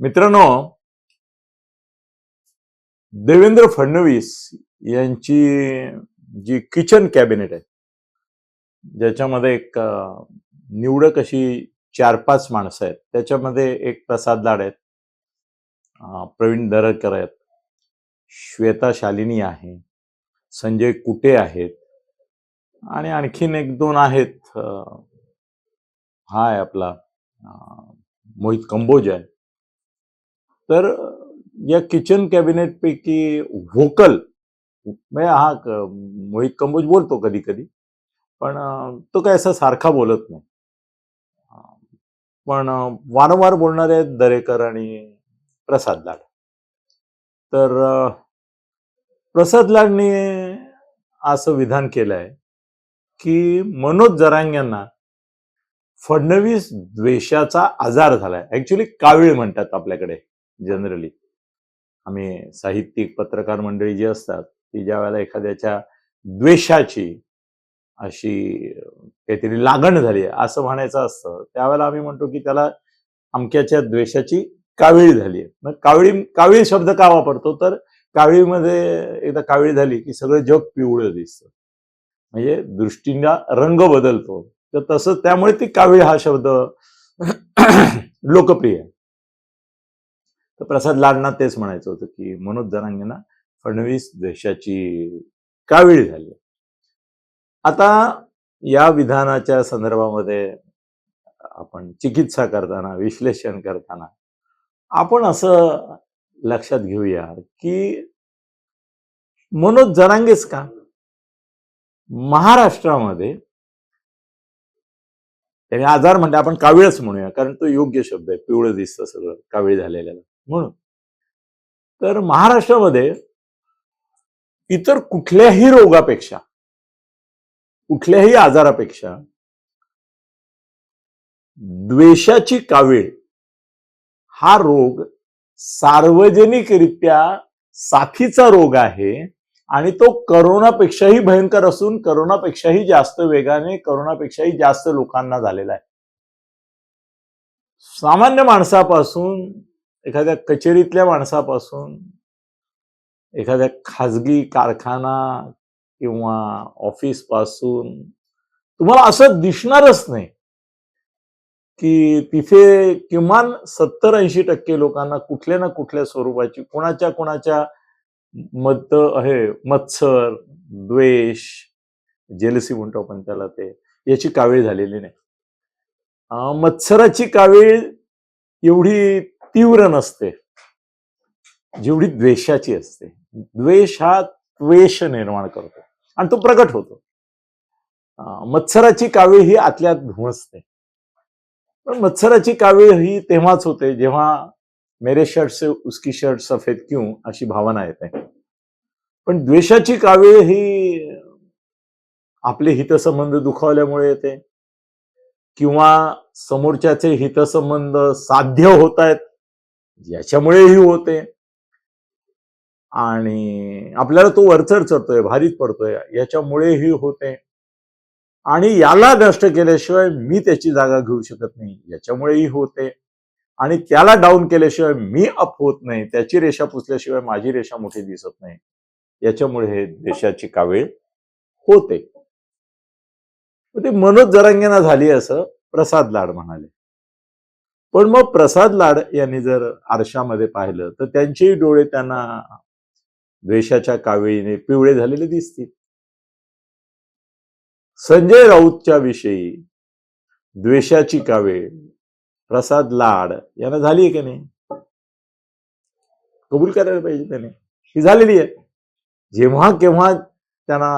मित्रांनो देवेंद्र फडणवीस यांची जी kitchen cabinet आहे ज्याच्यामध्ये एक निवडक अशी चार पाच माणसं आहेत त्याच्यामध्ये एक प्रसाद लाड आहेत प्रवीण दरकर आहेत श्वेता शालिनी आहे संजय कुटे आहेत आणि आणखीन एक दोन आहेत हा आहे आपला मोहित कंबोज आहे. तर या किचन कॅबिनेटपैकी व्होकल म्हणजे हा मोहित कंबोज बोलतो कधी कधी पण तो काय असा सारखा बोलत नाही. पण वारंवार बोलणारे आहेत दरेकर आणि प्रसाद लाड. तर प्रसाद लाडने असं विधान केलं आहे की मनोज जरांग यांना फडणवीस द्वेषाचा आजार झालाय. ऍक्च्युली कावीळ म्हणतात आपल्याकडे. जनरली आम्ही साहित्यिक पत्रकार मंडळी जी असतात ती ज्या वेळेला एखाद्याच्या द्वेषाची अशी काहीतरी लागण झाली आहे असं म्हणायचं असतं त्यावेळेला आम्ही म्हणतो की त्याला अमक्याच्या द्वेषाची कावीळ झाली आहे. मग कावळी कावीळ शब्द का वापरतो? तर कावीळमध्ये एकदा कावीळ झाली की सगळं जग पिवळं दिसतं. म्हणजे दृष्टीला रंग बदलतो. तर तसं त्यामुळे ती कावीळ हा शब्द लोकप्रिय आहे. तर प्रसाद लाडना तेच म्हणायचं होतं की मनोज जरांगेंना फडणवीस देशाची कावीळ झाली. आता या विधानाच्या संदर्भामध्ये आपण चिकित्सा करताना विश्लेषण करताना आपण असं लक्षात घेऊया की मनोज जरांगेच का? महाराष्ट्रामध्ये त्याने आजार म्हणजे आपण कावीळच म्हणूया कारण तो योग्य शब्द आहे पिवळं दिसतं सगळं कावीळ झालेल्याला म्हणून. तर महाराष्ट्रामध्ये इतर कुठल्याही रोगापेक्षा कुठल्याही आजारापेक्षा द्वेषाची कावीळ हा रोग सार्वजनिकरित्या साथीचा रोग आहे आणि तो करोनापेक्षाही भयंकर असून करोनापेक्षाही जास्त वेगाने करोनापेक्षाही जास्त लोकांना झालेला आहे. सामान्य माणसापासून एखाद्या कचेरीतल्या माणसापासून एखाद्या खाजगी कारखाना किंवा ऑफिसपासून तुम्हाला असं दिसणारच नाही की तिथे किमान सत्तर ऐंशी टक्के लोकांना कुठल्या ना कुठल्या स्वरूपाची कोणाच्या कोणाच्या मत हे मत्सर द्वेष जेलसी म्हणतो आपण त्याला ते याची कावीळ झालेली नाही. मत्सराची कावीळ एवढी तीव्र नसते. जेवढी द्वेषाची असते. द्वेष हा त्वेष निर्माण करतो आणि तो प्रकट होतो. मत्सराची कावीळ ही आतल्यात धुमसते पण मत्सराची कावीळ ही तेव्हाच होते जेव्हा मेरे शर्ट से उसकी शर्ट सफेद क्यू अशी भावना येते. पण द्वेषाची कावीळ ही आपले हितसंबंध दुखावल्यामुळे येते. किंवा समोरच्याचे हितसंबंध साध्य होत आहेत याच्यामुळेही होते. आणि आपल्याला तो वरचढ चढतोय भारीत पडतोय याच्यामुळेही होते. आणि याला नष्ट केल्याशिवाय मी त्याची जागा घेऊ शकत नाही याच्यामुळेही होते. आणि त्याला डाऊन केल्याशिवाय मी अप होत नाही त्याची रेषा पुसल्याशिवाय माझी रेषा मोठी दिसत नाही. याच्यामुळे हे देशाची कावीळ होते. ते मनोज जरांगेना झाली असं प्रसाद लाड म्हणाले. पण मग प्रसाद लाड यांनी जर आरशामध्ये पाहिलं तर त्यांचेही डोळे त्यांना द्वेषाच्या कावेळीने पिवळे झालेले दिसतील. संजय राऊतच्या विषयी द्वेषाची कावेळ प्रसाद लाड यांना झाली आहे की नाही? कबूल करायला पाहिजे त्याने. ही झालेली आहे. जेव्हा केव्हा त्यांना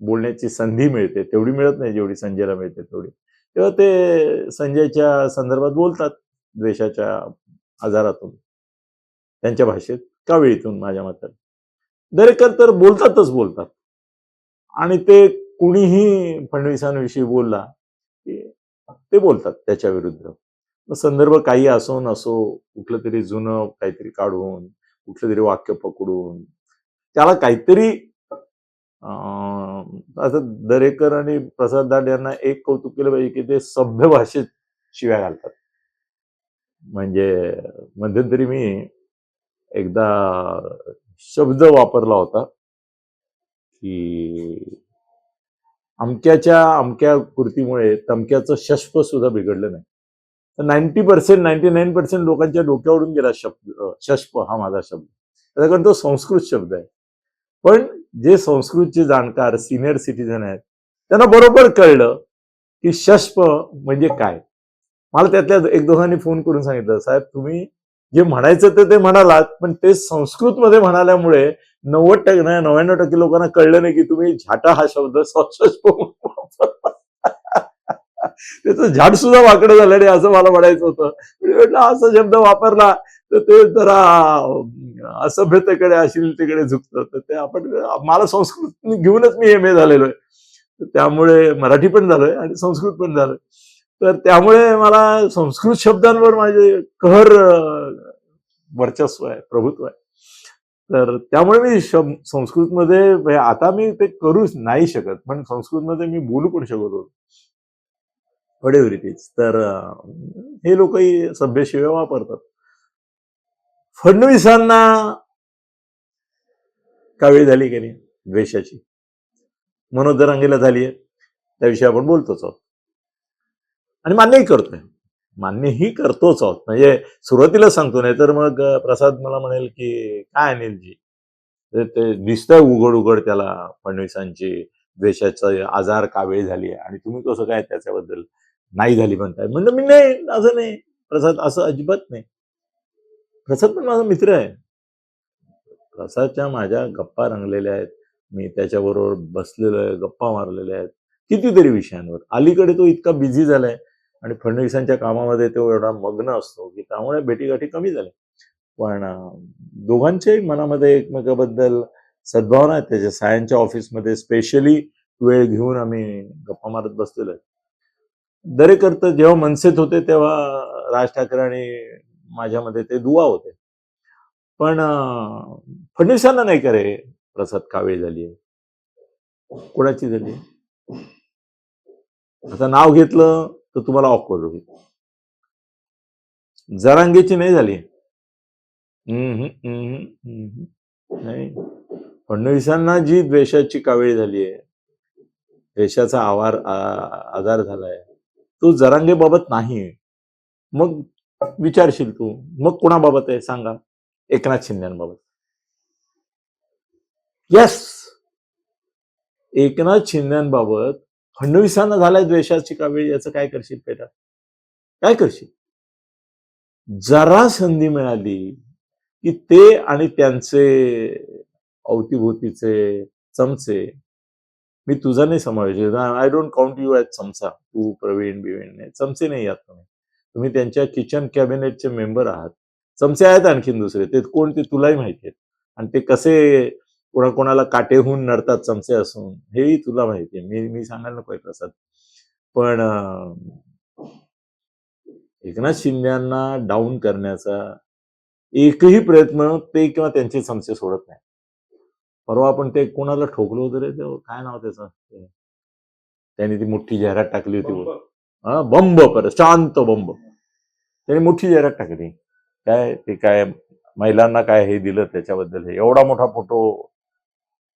बोलण्याची संधी मिळते तेवढी मिळत नाही जेवढी संजयला मिळते तेवढी. तेव्हा ते संजयच्या संदर्भात बोलतात द्वेषाच्या आजारातून. त्यांच्या भाषेत काविळीतून माझ्या मतात दरेकर तर बोलतातच बोलतात. आणि ते कुणीही फडणवीसांविषयी बोलला की ते बोलतात त्याच्या विरुद्ध. संदर्भ काही असो नसो कुठलं तरी जुनं काहीतरी काढून कुठलं तरी वाक्य पकडून त्याला काहीतरी असं आता दरेकर आणि प्रसाद दाड यांना एक कौतुक केलं पाहिजे की ते सभ्य भाषेत शिव्या घालतात. म्हणजे मध्यंतरी मी एकदा शब्द वापरला होता की अमक्याच्या अमक्या कृतीमुळे तमक्याचं शस्प सुद्धा बिघडलं नाही. तर ninety percent ninety nine percent लोकांच्या डोक्यावरून गेला शब्द शष्प शस्प हा माझा शब्द. त्याचा तो संस्कृत शब्द आहे. पण जे संस्कृतचे जाणकार सिनियर सिटीजन आहेत त्यांना बरोबर कळलं की शस्प म्हणजे काय. मला त्यातल्या एक दोघांनी फोन करून सांगितलं साहेब तुम्ही जे म्हणायचं ते ते म्हणालात पण ते संस्कृतमध्ये म्हणाल्यामुळे नव्वद टक्के नाही नव्याण्णव टक्के लोकांना कळलं नाही की तुम्ही झाटा हा शब्द शस्प त्याचं झाड सुद्धा वाकडं झालं नाही असं मला म्हणायचं होतं. म्हटलं असा शब्द वापरला तर ते जरा असभ्यतेकडे अश्लीलतेकडे झुकतं. तर ते आपण मला संस्कृत घेऊनच मी एम ए झालेलो आहे. तर त्यामुळे मराठी पण झालोय आणि संस्कृत पण झालोय. तर त्यामुळे मला संस्कृत शब्दांवर माझे कहर वर्चस्व आहे प्रभुत्व आहे. तर त्यामुळे मी शब संस्कृतमध्ये म्हणजे आता मी ते करूच नाही शकत पण संस्कृतमध्ये मी बोलू पण शकत होतो. वडेवर तर हे लोकही सभ्य शिव्या वापरतात. फडणवीसांना कावेळी झाली की नाही? द्वेषाची. मनोज रंगेला झाली आहे. त्याविषयी आपण बोलतोच आहोत. आणि मान्यही करतोय. मान्यही करतोच आहोत. म्हणजे सुरुवातीला सांगतो नाही तर मग प्रसाद मला म्हणेल की काय अनिलजी ते- म्हणजे ते दिसतंय उघड उघड त्याला फडणवीसांची द्वेषाचा आजार कावेळी झाली आहे? आणि तुम्ही कसं काय त्याच्याबद्दल नाही झाली म्हणताय? म्हणजे मी नाही असं नाही. प्रसाद असं अजिबात नाही. प्रसाद पण माझा मित्र आहे. प्रसादच्या माझ्या गप्पा रंगलेल्या आहेत. मी त्याच्याबरोबर बसलेलो आहे गप्पा मारलेल्या आहेत. कितीतरी विषयांवर. अलीकडे तो इतका बिझी झालाय आणि फडणवीसांच्या कामामध्ये तो एवढा मग्न असतो की त्यामुळे भेटीगाठी कमी झाल्या. पण दोघांच्याही मनामध्ये एकमेकाबद्दल सद्भावना आहेत त्याच्या सायांच्या ऑफिसमध्ये स्पेशली वेळ घेऊन आम्ही गप्पा मारत बसलेलो आहे. दरेकर तर जेव्हा मनसेत होते तेव्हा राज ठाकरे आणि माझ्यामध्ये ते दुवा होते. पण फडणवीसांना नाही का रे प्रसाद कावेळी झाली आहे कोणाची झाली आता नाव घेतलं तर तुम्हाला ऑकवर्ड होईल जरांगेची नाही झाली? नाही. फडणवीसांना जी द्वेषाची कावेळी झाली आहे द्वेषाचा आवार आजार झालाय तो जरांगेबाबत नाही मग विचारशील तू. मग कोणाबाबत आहे सांगा. एकनाथ शिंदेबाबत. येस एकनाथ शिंदेबाबत फडणवीसांना झालाय द्वेषाची कावेळी याचं काय करशील पेटा? काय करशील? जरा संधी मिळाली की ते आणि त्यांचे अवतीभोवतीचे चमचे मी तुझा नाही समावेश I don't count you as चमचा. तू प्रवीण बिवीण नाही चमचे नाही यात तुम्ही. तुम्ही त्यांच्या किचन कॅबिनेटचे मेंबर आहात. चमचे आहेत आणखीन दुसरे ते कोण ते तुलाही माहिती आहेत. आणि ते कसे कोणाकोणाला काटेहून नडतात चमचे असून हेही तुला माहिती आहे. मी मी सांगायला नको प्रसाद. पण एकनाथ शिंद्यांना डाऊन करण्याचा एकही प्रयत्न ते किंवा त्यांचे चमचे सोडत नाही परवा आपण ते कोणाला ठोकलो होतं रे? ते काय नाव त्याचं? त्यांनी ती मोठी जाहिरात टाकली होती. बंब परत शांत बंब. त्यांनी मोठी जाहिरात टाकली. काय ते काय महिलांना काय हे दिलं त्याच्याबद्दल हे? एवढा मोठा फोटो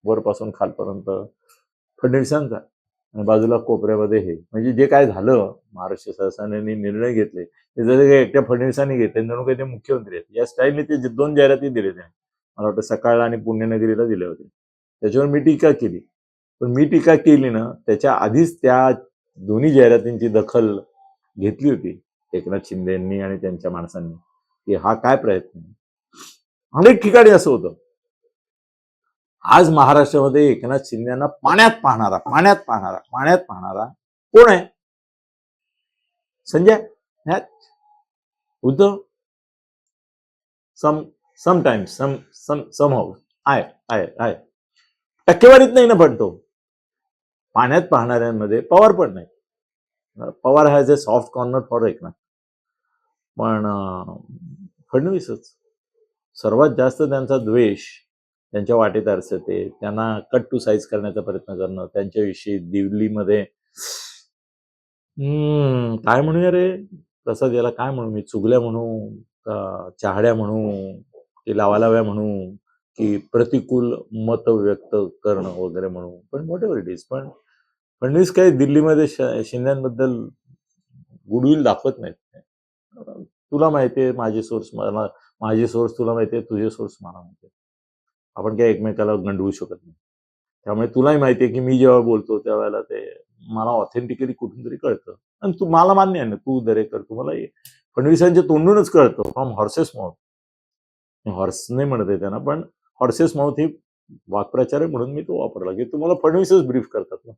वरपासून खालपर्यंत. फडणवीसांचा आणि बाजूला कोपऱ्यामध्ये हे. म्हणजे जे काय झालं महाराष्ट्र शासनाने निर्णय घेतले. ते जसे काही एकट्या फडणवीसांनी घेतले जणू काही ते मुख्यमंत्री आहेत. या स्टाईलने ते दोन जाहिराती दिले त्याने मला वाटतं सकाळला आणि पुण्यनगरीला दिले होते त्याच्यावर मी टीका केली. पण मी टीका केली ना त्याच्या आधीच त्या दोन्ही जाहिरातींची दखल घेतली होती एकनाथ शिंदेंनी आणि त्यांच्या माणसांनी की हा काय प्रयत्न अनेक ठिकाणी असं होतं. आज महाराष्ट्रामध्ये एकनाथ शिंदेना पाण्यात पाहणारा पाण्यात पाहणारा पाण्यात पाहणारा कोण आहे? Sanjay Uddhav some sometimes some some somehow आहे आहे आहे. टक्केवारीत नाही ना पडतो पाण्यात पाहणाऱ्यांमध्ये पवार पण नाही. Pawar has a soft corner for Eknath पण फडणवीसच सर्वात जास्त त्यांचा द्वेष त्यांच्या वाटेत ते त्यांना कट टू साईज करण्याचा प्रयत्न करणं त्यांच्याविषयी दिल्लीमध्ये काय म्हणूया रे? प्रसाद याला काय म्हणू? मी चुगल्या म्हणू का चहाड्या म्हणू की लावालाव्या म्हणू की प्रतिकूल मत व्यक्त करणं वगैरे म्हणू पण वॉट एव्हर इट इज पण फडणवीस काही दिल्लीमध्ये श- शिंद्यांबद्दल गुडविल दाखवत नाहीत. तुला माहितीये माझे सोर्स मला माझे सोर्स तुला माहितीये तुझे सोर्स मला माहितीये आपण काय एकमेकाला गंडवू शकत नाही. त्यामुळे तुलाही माहितीये की मी जेव्हा बोलतो त्यावेळेला ते मला ऑथेंटिकली कुठून तरी कळतं. आणि तू मला मान्य आहे ना तू दरेकर तुम्हाला फडणवीसांच्या तोंडूनच कळतं फ्रॉम हॉर्सेस माउथ हॉर्स नाही म्हणत आहे त्यांना पण हॉर्सेस माउथ ही वाक्प्रचार आहे म्हणून मी तो वापरला की तुम्हाला फडणवीसच ब्रीफ करतात ना.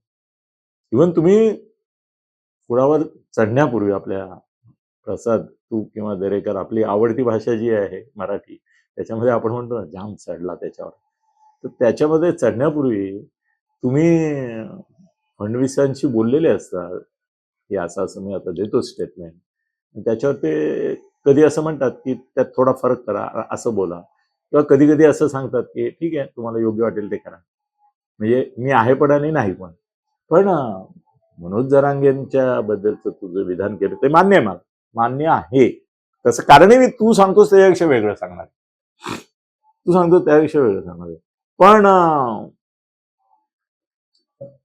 इव्हन तुम्ही पुढावर चढण्यापूर्वी आपल्या प्रसाद तू किंवा दरेकर आपली आवडती भाषा जी आहे मराठी त्याच्यामध्ये आपण म्हणतो ना जाम चढला त्याच्यावर. तर त्याच्यामध्ये चढण्यापूर्वी तुम्ही फडणवीसांशी बोललेले असतात की असं असं मी आता देतो स्टेटमेंट त्याच्यावर ते कधी असं म्हणतात की त्यात थोडा फरक करा असं बोला. किंवा कधी कधी असं सांगतात की ठीक आहे तुम्हाला योग्य वाटेल ते करा. म्हणजे मी आहे पण आणि नाही पण. पण मनोज जरांगेंच्या बद्दलचं तुझं विधान केलं ते मान्य आहे मला. मान्य आहे. तसं कारणही मी तू सांगतोस त्याच्यापेक्षा वेगळं सांगणार तू सांगतो त्यापेक्षा वेगळं सांगणार पण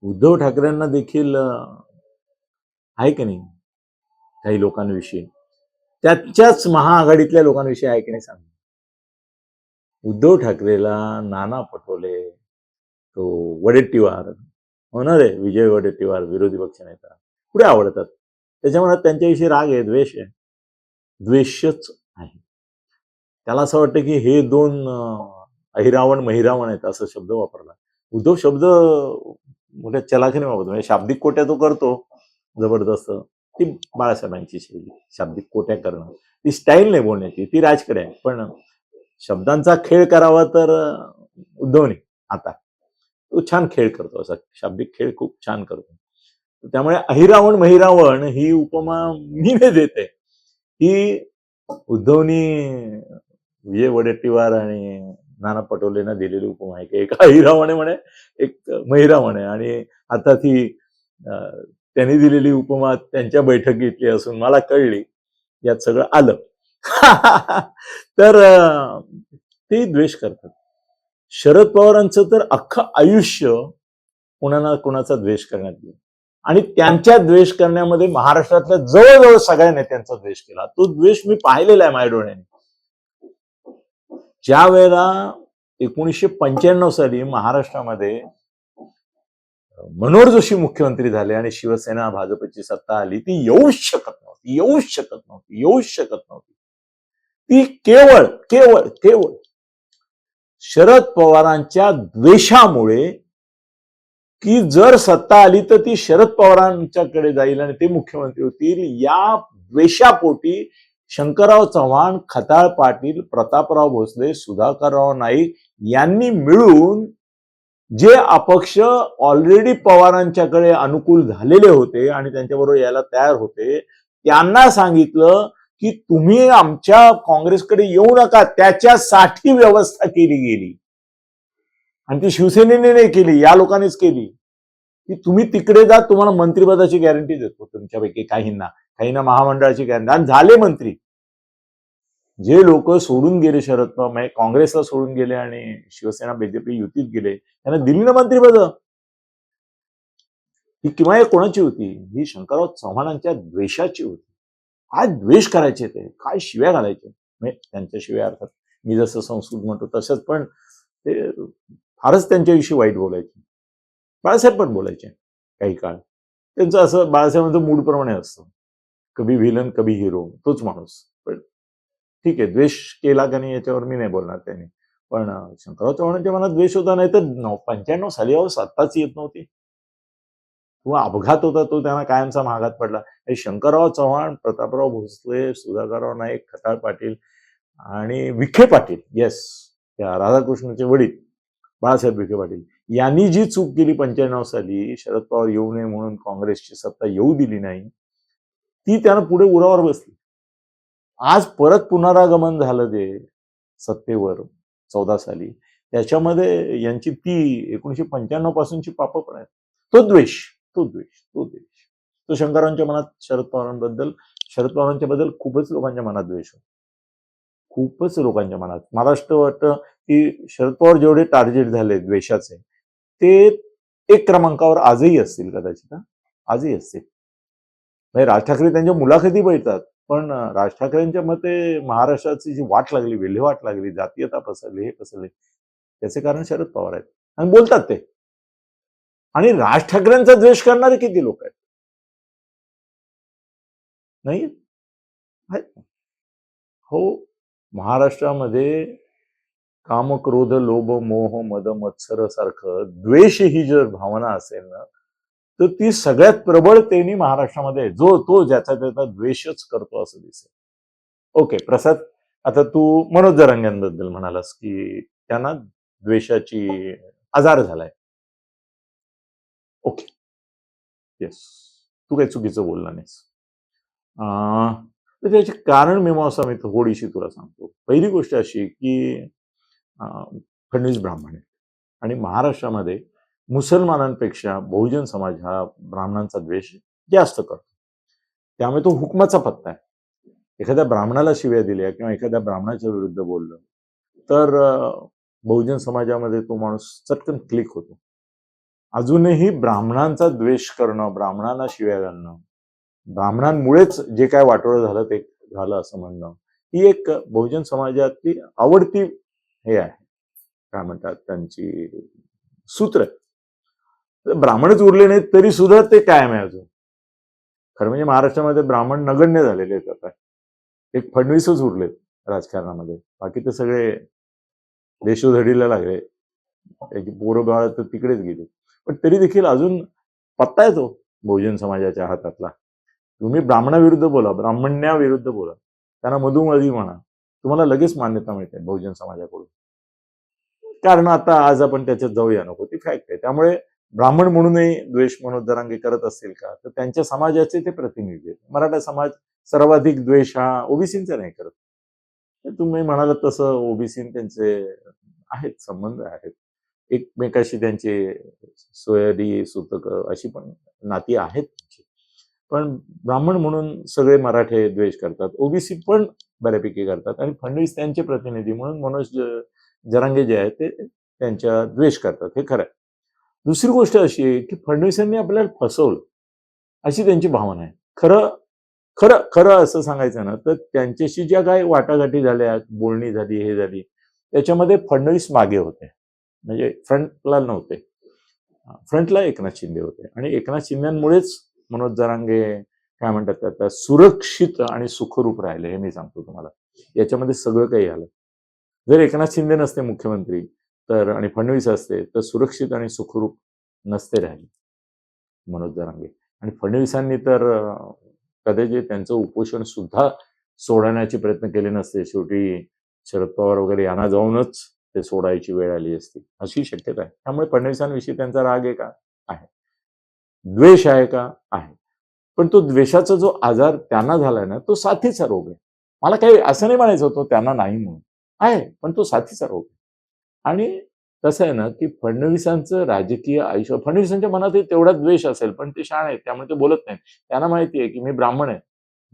उद्धव ठाकरेंना देखील आहे की नाही? काही लोकांविषयी. त्याच्याच महाआघाडीतल्या लोकांविषयी आहे की नाही सांग उद्धव ठाकरेला नाना पटोले तो वडेट्टीवार होणार आहे विजय वडेट्टीवार विरोधी पक्षनेता पुढे आवडतात. त्याच्यामुळे त्यांच्याविषयी राग आहे द्वेष आहे. द्वेषच आहे. त्याला असं वाटतं की हे दोन अहिरावण महिरावण आहेत असं शब्द वापरला. उद्धव शब्द मोठ्या चलाखीने वापरतो. म्हणजे शाब्दिक कोट्या तो करतो जबरदस्त. ती बाळासाहेबांची शैली शाब्दिक कोट्या करणं. ती स्टाईल नाही बोलण्याची ती राजकडे आहे. पण शब्दांचा खेळ करावा तर अं, उद्धवने आता. तो छान खेळ करतो. असा शाब्दिक खेळ खूप छान करतो. त्यामुळे अहिरावण महिरावण ही उपमा मी नाही देते. ही उद्धवनी विजय वडेट्टीवार आणि नाना पटोलेंना दिलेली उपमा आहे. की एक अहिरावण आहे म्हणे एक महिरावण. आहे आणि आता ती त्यांनी दिलेली उपमा त्यांच्या बैठकीतली असून मला कळली. यात सगळं आलं. तर ते द्वेष करतात. शरद पवारांचं तर अख्खं आयुष्य कोणाला कोणाचा द्वेष करण्यात येईल आणि त्यांच्या द्वेष करण्यामध्ये महाराष्ट्रातल्या जवळजवळ सगळ्या नेत्यांचा द्वेष केला. तो द्वेष मी पाहिलेला आहे माझ्या डोळ्याने. ज्या वेळेला एकोणीसशे पंच्याण्णव साली महाराष्ट्रामध्ये मनोहर जोशी मुख्यमंत्री झाले आणि शिवसेना भाजपची सत्ता आली ती येऊच शकत नव्हती येऊच शकत नव्हती येऊच शकत नव्हती. ती केवळ केवळ केवळ शरद पवारांच्या द्वेषामुळे की जर सत्ता आली तर ती शरद पवारांच्याकडे जाईल आणि ते मुख्यमंत्री होतील या द्वेषापोटी शंकरराव चव्हाण खताळ पाटील प्रतापराव भोसले सुधाकरराव नाईक यांनी मिळून जे अपक्ष ऑलरेडी पवारांच्याकडे अनुकूल झालेले होते आणि त्यांच्याबरोबर यायला तयार होते त्यांना सांगितलं की तुम्ही आमच्या काँग्रेसकडे येऊ नका त्याच्यासाठी व्यवस्था केली गेली. आणि ती शिवसेनेने नाही केली या लोकांनीच केली. की तुम्ही तिकडे जा तुम्हाला मंत्रिपदाची गॅरंटी देतो तुमच्यापैकी काहींना काहींना महामंडळाची गॅरंटी आणि झाले मंत्री. जे लोक सोडून गेले शरद पवार म्हणजे काँग्रेसला सोडून गेले आणि शिवसेना बीजेपी युतीत गेले त्यांना दिली ना मंत्रिपद? ही किंवा कोणाची होती? ही शंकरराव चव्हाणांच्या द्वेषाची होती. काय द्वेष करायचे ते. काय शिव्या घालायचे? म्हणजे त्यांच्या शिव्या अर्थात मी जसं संस्कृत म्हणतो तसंच पण ते फारच त्यांच्याविषयी वाईट बोलायचे. बाळासाहेब पण बोलायचे काही काळ. त्यांचं असं बाळासाहेबांचं मूडप्रमाणे असतं. कभी व्हिलन कभी हिरो तोच माणूस. पण ठीक आहे द्वेष केला का नाही याच्यावर मी नाही बोलणार त्यांनी. पण शंकरराव चव्हाणांच्या मनात द्वेष होता नाही तर पंच्याण्णव साली अहो सत्ताच येत नव्हती. किंवा अपघात होता तो त्यांना कायमचा महागात पडला. हे शंकरराव चव्हाण प्रतापराव भोसले सुधाकरराव नाईक खताळ पाटील आणि विखे पाटील येस त्या राधाकृष्णाचे वडील बाळासाहेब विखे पाटील यांनी जी चूक केली पंच्याण्णव साली शरद पवार येऊ नये म्हणून काँग्रेसची सत्ता येऊ दिली नाही ती त्यानं पुढे उरावर बसली. आज परत पुनरागमन झालं ते सत्तेवर चौदा साली त्याच्यामध्ये यांची ती एकोणीशे पंच्याण्णव पासूनची पाप पण आहेत. तो द्वेष. तो द्वेष तो द्वेष. तो शंकरांच्या मनात शरद पवारांबद्दल शरद पवारांच्या बद्दल खूपच लोकांच्या मनात द्वेष होता. खूपच लोकांच्या मनात. मला असं वाटतं की शरद पवार जेवढे टार्गेट झाले द्वेषाचे ते एक क्रमांकावर आजही असतील कदाचित आजही असतील. म्हणजे राज ठाकरे त्यांच्या मुलाखती बघतात पण राज ठाकरेंच्या मते महाराष्ट्राची जी वाट लागली विल्हेवाट लागली जातीयता पसरली हे पसरले त्याचे कारण शरद पवार आहेत. आणि बोलतात ते. आणि राज ठाकरेंचा द्वेष करणारे किती लोक आहेत? नाही? हो महाराष्ट्रामध्ये काम क्रोध लोभ मोह मद मत्सर सारखं द्वेष ही जर भावना असेल ना तर ती सगळ्यात प्रबळतेने महाराष्ट्रामध्ये जो तो ज्याचा त्याचा द्वेषच करतो असं दिसेल. ओके प्रसाद आता तू मनोज जरांग्यांबद्दल म्हणालास की त्यांना द्वेषाची आजार झालाय. येस तू काही चुकीचं बोलला नाहीस. अं, तर कारण मीमांसा मी थोडीशी तुला सांगतो. पहिली गोष्ट अशी की अं, फडणवीस ब्राह्मण आहेत. आणि महाराष्ट्रामध्ये मुसलमानांपेक्षा बहुजन समाज हा ब्राह्मणांचा द्वेष जास्त करतो. त्यामुळे तो हुकमाचा पत्ता आहे. एखाद्या ब्राह्मणाला शिव्या दिल्या किंवा एखाद्या ब्राह्मणाच्या विरुद्ध बोललं तर बहुजन समाजामध्ये तो माणूस चटकन क्लिक होतो. अजूनही ब्राह्मणांचा द्वेष करणं ब्राह्मणांना शिव्या घालणं ब्राह्मणांमुळेच जे काय वाटोळं झालं ते झालं असं म्हणणं ही एक बहुजन समाजातली आवडती हे आहे. काय म्हणतात त्यांची? सूत्र आहे. ब्राह्मणच उरले नाहीत तरी सुद्धा ते कायम आहे अजून. खरं म्हणजे महाराष्ट्रामध्ये ब्राह्मण नगण्य झालेले आहेत आता. एक फडणवीसच उरलेत राजकारणामध्ये. बाकी ते सगळे देशोधडीला लागले. त्याची पोरं बाळ तर तिकडेच गेले. पण तरी देखील अजून पत्ता येतो बहुजन समाजाच्या हातातला. तुम्ही ब्राह्मणाविरुद्ध बोला ब्राह्मण्याविरुद्ध बोला. त्यांना मधुमधी म्हणा. तुम्हाला लगेच मान्यता मिळते बहुजन समाजाकडून. कारण आता आज आपण त्याच्यात जाऊया. नको ती फॅक्ट आहे. त्यामुळे ब्राह्मण म्हणूनही द्वेष मनोज दरांगे करत असतील का? तर त्यांच्या समाजाचे ते प्रतिनिधी आहेत. मराठा समाज सर्वाधिक द्वेष हा ओबीसींचा नाही करत. तुम्ही म्हणालात तसं ओबीसी त्यांचे आहेत संबंध आहेत. एकमेकाशी त्यांचे सोयरी सुतक अशी पण नाती आहेत पण ब्राह्मण म्हणून सगळे मराठे द्वेष करतात. ओबीसी पण बऱ्यापैकी करतात. आणि फडणवीस त्यांचे प्रतिनिधी म्हणून मनोज जरांगे जे आहेत ते त्यांच्या द्वेष करतात. हे खरं आहे. दुसरी गोष्ट अशी आहे की फडणवीसांनी आपल्याला फसवलं. अशी त्यांची भावना आहे. खरं खरं खरं असं सांगायचं ना तर त्यांच्याशी ज्या काही वाटाघाटी झाल्या बोलणी झाली हे झाली त्याच्यामध्ये फडणवीस मागे होते. म्हणजे फ्रंटला नव्हते. फ्रंटला एकनाथ शिंदे होते. आणि एकनाथ शिंदेमुळेच मनोज जरांगे काय म्हणतात ते सुरक्षित आणि सुखरूप राहिले हे मी सांगतो तुम्हाला. याच्यामध्ये सगळं काही आलं. जर एकनाथ शिंदे नसते मुख्यमंत्री तर आणि फडणवीस असते तर सुरक्षित आणि सुखरूप नसते राहिले मनोज जरांगे. आणि फडणवीसांनी तर कदाचित त्यांचं उपोषण सुद्धा सोडवण्याचे प्रयत्न केले नसते. शेवटी शरद पवार वगैरे यांना जाऊनच ते सोडायची वेळ आली असती. अशी शक्यता आहे. त्यामुळे फडणवीसांविषयी त्यांचा राग आहे का? आहे. द्वेष आहे का? आहे. पण तो द्वेषाचा जो आजार त्यांना झालाय ना तो साथीचा रोग आहे. मला काही असं नाही म्हणायचं होतं त्यांना नाही म्हणून. आहे पण तो साथीचा रोग आहे. आणि कसं आहे ना की फडणवीसांचं राजकीय आयुष्य फडणवीसांच्या मनातही तेवढा द्वेष असेल पण ते शाण आहेत त्यामुळे ते बोलत नाहीत. त्यांना माहिती आहे की मी ब्राह्मण आहे.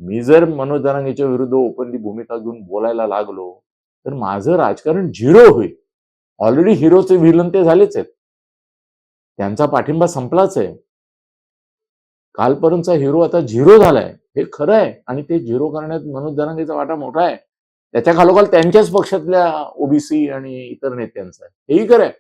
मी जर मनोज जरांगेच्या विरुद्ध ओपनली भूमिका घेऊन बोलायला लागलो तर माझं राजकारण झिरो होईल. ऑलरेडी हिरोचे विलन ते झालेच आहेत. त्यांचा पाठिंबा संपलाच आहे. कालपर्यंतचा हिरो आता झिरो झालाय. हे खरं आहे आणि ते झिरो करण्यात मनोज दरांगेचा वाटा मोठा आहे. त्याच्या खालोखाल त्यांच्याच पक्षातल्या ओबीसी आणि इतर नेत्यांचा आहे. हेही खरं आहे.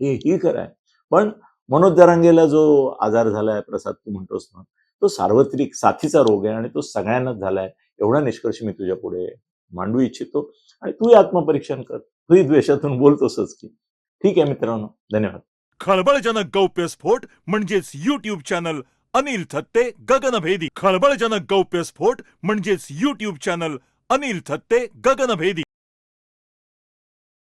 हेही खरं आहे. पण मनोज दरांगेला जो आजार झालाय प्रसाद तू म्हणतोस ना तो सार्वत्रिक साथीचा रोग आहे आणि तो सगळ्यांनाच झालाय. एवढा निष्कर्ष मी तुझ्या पुढे मांडू इच्छितो आणि तूही आत्मपरीक्षण कर. तूही द्वेषातून बोलतोसच की. ठीक आहे मित्रांनो धन्यवाद. खळबळजनक गौप्यस्फोट म्हणजेच युट्यूब चॅनल अनिल थत्ते गगनभेदी खळबळजनक गौप्यस्फोट म्हणजेच युट्यूब चॅनल अनिल थत्ते गगनभेदी